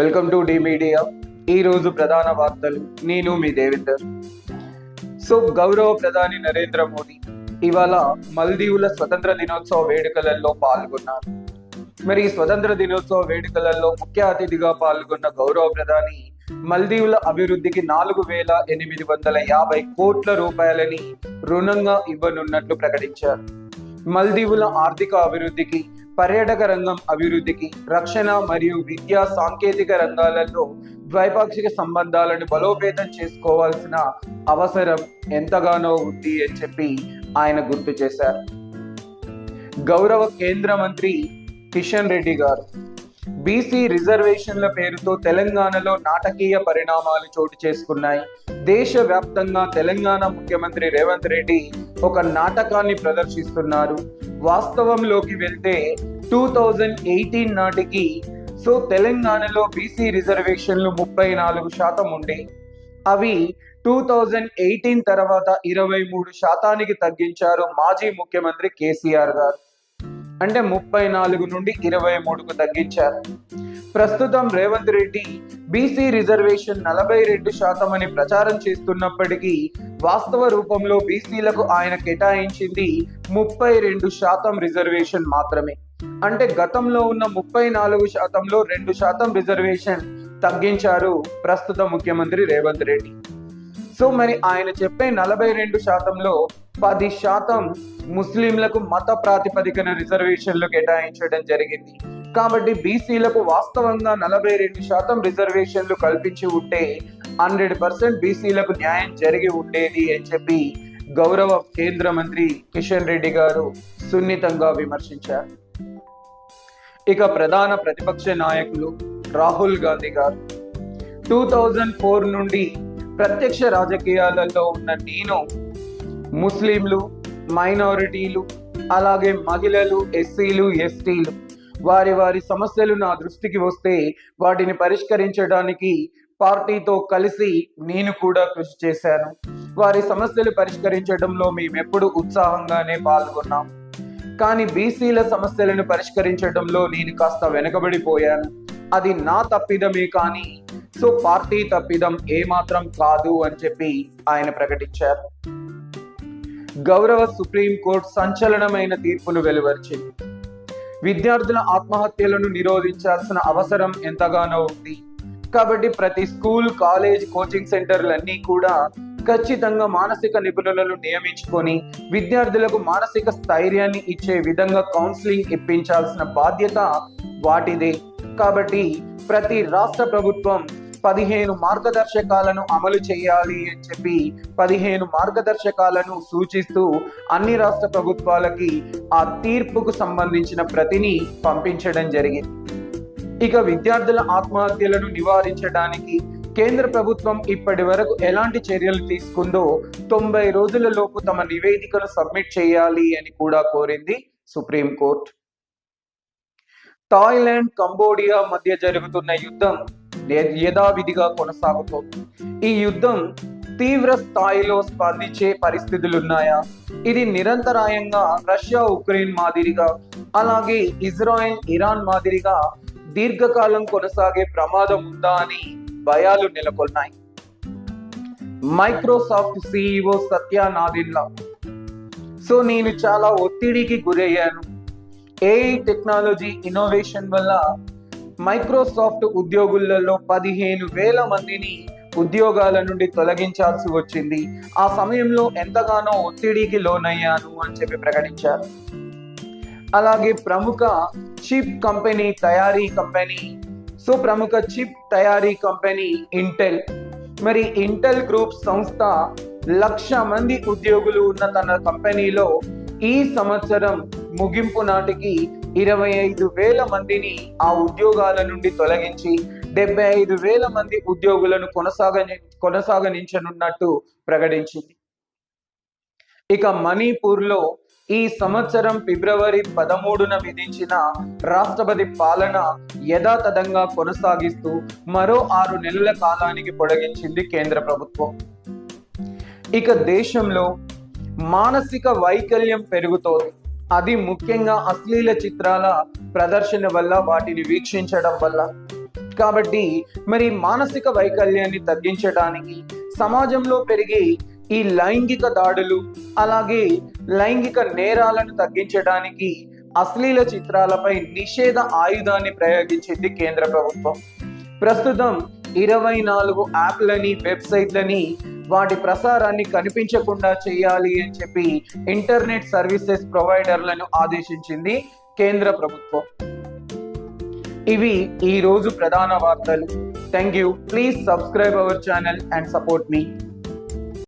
Welcome to D media ఈ రోజు ప్రధాన వార్తలు. నేను మీ దేవేందర్. సో గౌరవ ప్రధాని నరేంద్ర మోదీ ఇవాళ మల్దీవుల స్వతంత్ర దినోత్సవ వేడుకలలో పాల్గొన్నారు. మరి ఈ స్వతంత్ర దినోత్సవ వేడుకలలో ముఖ్య అతిథిగా పాల్గొన్న గౌరవ ప్రధాని మల్దీవుల అభివృద్ధికి నాలుగు వేల ఎనిమిది వందల యాభై కోట్ల రూపాయలని రుణంగా ఇవ్వనున్నట్లు ప్రకటించారు. మల్దీవుల ఆర్థిక అభివృద్ధికి పర్యాటక రంగం అభివృద్ధికి రక్షణ మరియు విద్యా సాంకేతిక రంగాలలో ద్వైపాక్షిక సంబంధాలను బలోపేతం చేసుకోవాల్సిన అవసరం ఎంతగానో ఉంది అని చెప్పి ఆయన గుర్తు చేశారు. గౌరవ కేంద్ర మంత్రి కిషన్ రెడ్డి గారు బీసీ రిజర్వేషన్ల పేరుతో తెలంగాణలో నాటకీయ పరిణామాలు చోటు చేసుకున్నాయి. దేశవ్యాప్తంగా తెలంగాణ ముఖ్యమంత్రి రేవంత్ రెడ్డి ఒక నాటకాన్ని ప్రదర్శిస్తున్నారు. వాస్తవంలోకి వెళ్తే టూ థౌజండ్ ఎయిటీన్ నాటికి సో తెలంగాణలో బీసీ రిజర్వేషన్లు ముప్పై నాలుగు శాతం ఉండే. అవి టూ థౌజండ్ ఎయిటీన్ తర్వాత ఇరవై మూడు శాతానికి తగ్గించారు మాజీ ముఖ్యమంత్రి కేసీఆర్ గారు. అంటే ముప్పై నాలుగు నుండి ఇరవై మూడుకు తగ్గించారు. ప్రస్తుతం రేవంత్ రెడ్డి బీసీ రిజర్వేషన్ నలభై రెండు శాతం అని ప్రచారం చేస్తున్నప్పటికీ వాస్తవ రూపంలో బీసీలకు ఆయన కేటాయించింది ముప్పై రెండు శాతం రిజర్వేషన్ మాత్రమే. అంటే గతంలో ఉన్న ముప్పై నాలుగు శాతంలో రెండు శాతం రిజర్వేషన్ తగ్గించారు ప్రస్తుత ముఖ్యమంత్రి రేవంత్ రెడ్డి. సో మరి ఆయన చెప్పే నలభై రెండు శాతంలో పది శాతం ముస్లింలకు మత ప్రాతిపదికన రిజర్వేషన్లు కేటాయించడం జరిగింది. కాబట్టి బీసీలకు వాస్తవంగా నలభై రెండు శాతం రిజర్వేషన్లు కల్పించి ఉంటే హండ్రెడ్ పర్సెంట్ బీసీలకు న్యాయం జరిగి ఉండేది అని చెప్పి గౌరవ కేంద్ర మంత్రి కిషన్ రెడ్డి గారు సున్నితంగా విమర్శించారు. ఇక ప్రధాన ప్రతిపక్ష నాయకులు రాహుల్ గాంధీ గారు. టూ థౌజండ్ ఫోర్ నుండి ప్రత్యక్ష రాజకీయాలలో ఉన్న నేను ముస్లింలు మైనారిటీలు అలాగే మహిళలు ఎస్సీలు ఎస్టీలు వారి వారి సమస్యలు నా దృష్టికి వస్తే వాటిని పరిష్కరించడానికి పార్టీతో కలిసి నేను కూడా కృషి చేశాను. వారి సమస్యలు పరిష్కరించడంలో మేమెప్పుడు ఉత్సాహంగానే పాల్గొన్నాం. కానీ బీసీల సమస్యలను పరిష్కరించడంలో నేను కాస్త వెనకబడిపోయాను. అది నా తప్పిదమే కానీ సో పార్టీ తప్పిదం ఏమాత్రం కాదు అని చెప్పి ఆయన ప్రకటించారు. గౌరవ సుప్రీంకోర్టు సంచలనమైన తీర్పును వెలువరిచింది. విద్యార్థుల ఆత్మహత్యలను నిరోధించాల్సిన అవసరం ఎంతగానో ఉంది. కాబట్టి ప్రతి స్కూల్ కాలేజ్ కోచింగ్ సెంటర్లన్నీ కూడా ఖచ్చితంగా మానసిక నిపుణులను నియమించుకొని విద్యార్థులకు మానసిక స్థైర్యాన్ని ఇచ్చే విధంగా కౌన్సిలింగ్ ఇప్పించాల్సిన బాధ్యత వాటిదే. కాబట్టి ప్రతి రాష్ట్ర ప్రభుత్వం పదిహేను మార్గదర్శకాలను అమలు చేయాలి అని చెప్పి పదిహేను మార్గదర్శకాలను సూచిస్తూ అన్ని రాష్ట్ర ప్రభుత్వాలకి ఆ తీర్పుకు సంబంధించిన ప్రతిని పంపించడం జరిగింది. ఇక విద్యార్థుల ఆత్మహత్యలను నివారించడానికి కేంద్ర ప్రభుత్వం ఇప్పటి వరకు ఎలాంటి చర్యలు తీసుకుందో తొంభై రోజుల లోపు తమ నివేదికను సబ్మిట్ చేయాలి అని కూడా కోరింది సుప్రీంకోర్టు థాయిలాండ్ కంబోడియా మధ్య జరుగుతున్న యుద్ధం యథావిధిగా కొనసాగుతోంది. ఈ యుద్ధం తీవ్ర స్థాయిలో స్పందించే పరిస్థితులున్నాయా? ఇది నిరంతరాయంగా రష్యా ఉక్రెయిన్ మాదిరిగా అలాగే ఇజ్రాయెల్ ఇరాన్ మాదిరిగా దీర్ఘకాలం కొనసాగే ప్రమాదం ఉందా అని భయాలు నెలకొన్నాయి. Microsoft CEO Satya Nadella so నేను చాలా ఒత్తిడికి గురయ్యాను. ఏఐ టెక్నాలజీ ఇన్నోవేషన్ వల్ల మైక్రోసాఫ్ట్ ఉద్యోగులలో పదిహేను వేల మందిని ఉద్యోగాల నుండి తొలగించాల్సి వచ్చింది. ఆ సమయంలో ఎంతగానో ఒత్తిడికి లోనయ్యాను అని చెప్పి ప్రకటించారు. అలాగే ప్రముఖ చిప్ కంపెనీ తయారీ కంపెనీ సో ప్రముఖ చిప్ తయారీ కంపెనీ ఇంటెల్. మరి ఇంటెల్ గ్రూప్ సంస్థ లక్ష మంది ఉద్యోగులు ఉన్న తన కంపెనీలో ఈ సంవత్సరం ముగింపు నాటికి ఇరవై ఐదు వేల మందిని ఆ ఉద్యోగాల నుండి తొలగించి డెబ్బై ఐదు వేల మంది ఉద్యోగులను కొనసాగని కొనసాగనించనున్నట్టు ప్రకటించింది. ఇక మణిపూర్లో ఈ సంవత్సరం ఫిబ్రవరి పదమూడున విధించిన రాష్ట్రపతి పాలన యథాతథంగా కొనసాగిస్తూ మరో ఆరు నెలల కాలానికి పొడిగించింది కేంద్ర ప్రభుత్వం. ఇక దేశంలో మానసిక వైకల్యం పెరుగుతోంది. అది ముఖ్యంగా అశ్లీల చిత్రాల ప్రదర్శన వల్ల వాటిని వీక్షించడం వల్ల. కాబట్టి మరి మానసిక వైకల్యాన్ని తగ్గించడానికి సమాజంలో పెరిగే ఈ లైంగిక దాడులు అలాగే లైంగిక నేరాలను తగ్గించడానికి అశ్లీల చిత్రాలపై నిషేధ ఆయుధాన్ని ప్రయోగించింది కేంద్ర ప్రభుత్వం. ప్రస్తుతం ఇరవై నాలుగు యాప్లని వెబ్సైట్లని వాటి ప్రసారాన్ని కనిపించకుండా చేయాలి అని చెప్పి ఇంటర్నెట్ సర్వీసెస్ ప్రొవైడర్లను ఆదేశించింది కేంద్ర ప్రభుత్వం. ఇవి ఈ రోజు ప్రధాన వార్తలు. Thank you please subscribe our channel and support me